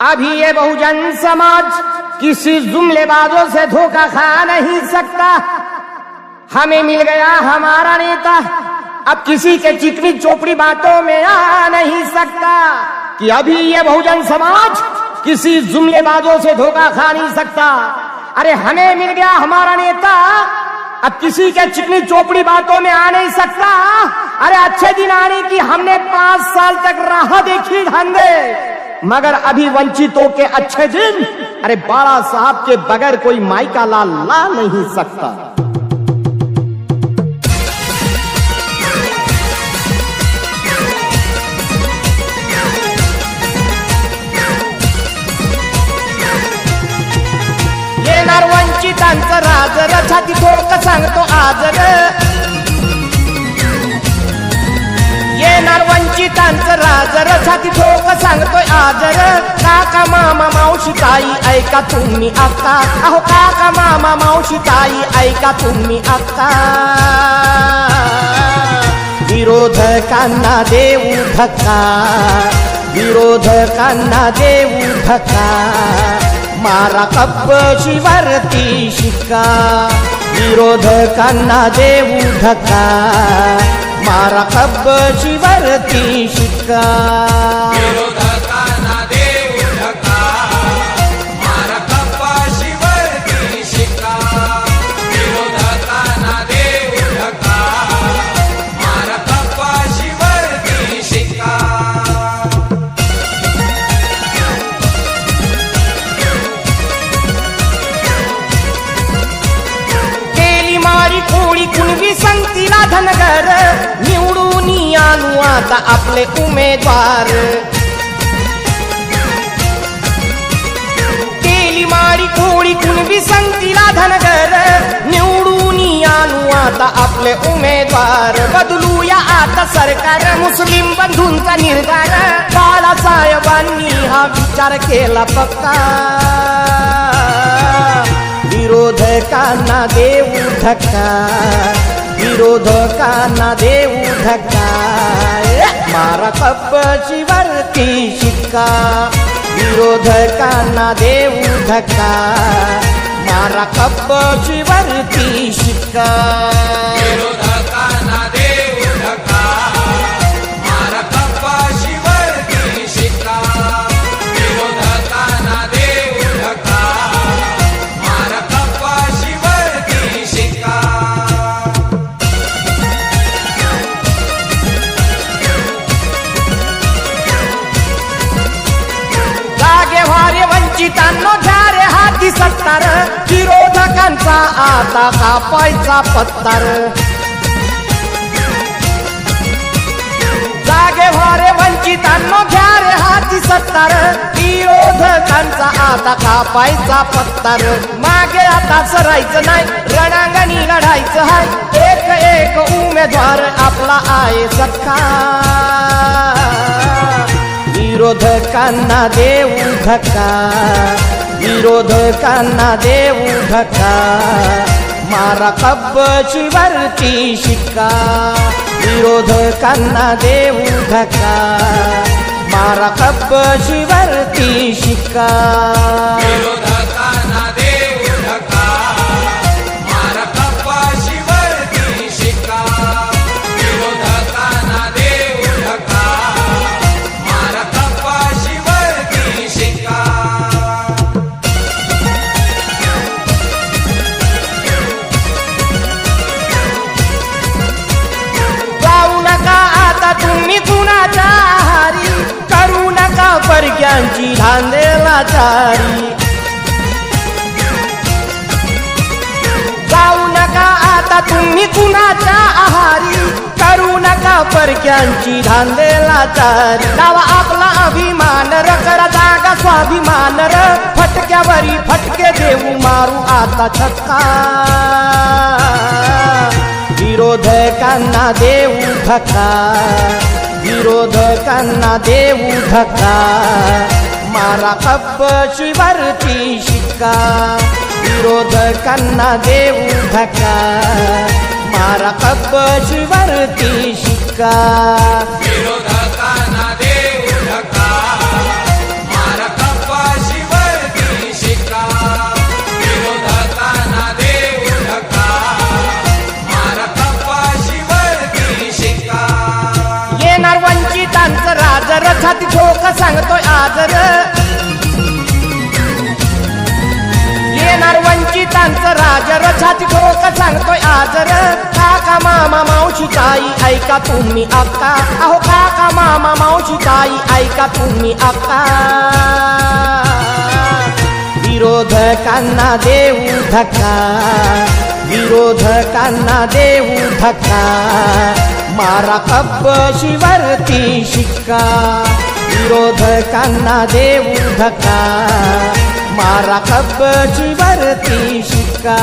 अभी ये बहुजन समाज किसी जुमलेबाजों से धोखा खा नहीं सकता। हमें मिल गया हमारा नेता। अब किसी के चिकनी चोपड़ी बातों में आ नहीं सकता कि अभी ये बहुजन समाज किसी जुमलेबाजों से धोखा खा नहीं सकता। अरे हमें मिल गया हमारा नेता। अब किसी के चिकनी चोपड़ी बातों में आ नहीं सकता। अरे अच्छे दिन आने की हमने पाँच साल तक राह देखी धंधे। मगर अभी वंचितों के अच्छे दिन? अरे बाड़ा साहब के बगैर कोई माई का लाल ला नहीं सकता। येणार वंचितांचं राज छाती थोडक सांगतो आज येणार वंचितांचं राज छाती ठोक ऐका तुम्ही आता. अहो काका मामा मावशी ताई ऐका तुम्ही आता. विरोधकांना देऊ धक्का. विरोधकांना देऊ धक्का. मारा कपशीवरती शिक्का. विरोधकांना देऊ धक्का. मारा कपशीवरती शिक्का. नगर निवडून आणू आता आपले उमेदवार. केली मारी कोळी कुणबी संगतीला धनगर निवडून आणू आता आपले उमेदवार. बदलूया आता सरकार मुस्लिम बंधूंचा निर्धार. बाळासाहेबांनी हा विचार केला पक्का. विरोधकांना देऊ धक्का. विरोधकांना देऊ धक्का मारा कब्बची वरती शिक्का. विरोधकांना देऊ धक्का. मारा कब्बची वरती शिक्का. सत्तार विरोधकांचा आता कापायचा पत्तार जागे व्हारे घ्या रे हाती सत्तार. विरोधकांचा आता कापायचा पत्तार मागे आता सरायचं नाही रणांगणी लढायचं हाय. एक एक उमेदवार आपला आहे सख्खा विरोधकांना देऊ धक्का. विरोधकांना देऊ धक्का. मारा कब्बची वरती शिक्का. विरोधकांना देऊ धक्का. मारा कब्बची वरती शिक्का. त्यांची धांदेला चारी. जाऊ नका आता तुम्ही कुणाच्या आहारी. करू नका परक्यांची धांदेलाचारी लावा आपला अभिमान र करा जागा स्वाभिमान र फटक्यावरी फटके देऊ मारू आता छक्का. विरोधकांना देऊ धक्का. विरोधकांना देऊ धक्का. मारा कप्प वरती शिक्का. विरोधकांना देऊ धक्का. मारा कप्प वरती शिक्का. र छाती ठोक सांगतोय आदर. येणार वंचितांचं राज र छाती ठोक सांगतोय आदर. काका मामा मावशी ताई ऐका तुम्ही अक्का अहो काका मामा मावशी ताई ऐका तुम्ही अक्का विरोधकांना देऊ धक्का. विरोधकांना देऊ धक्का. मारा कब्बशीवरती शिक्का. विरोधकांना देऊ धक्का. मारा कब्बशीवरती शिक्का.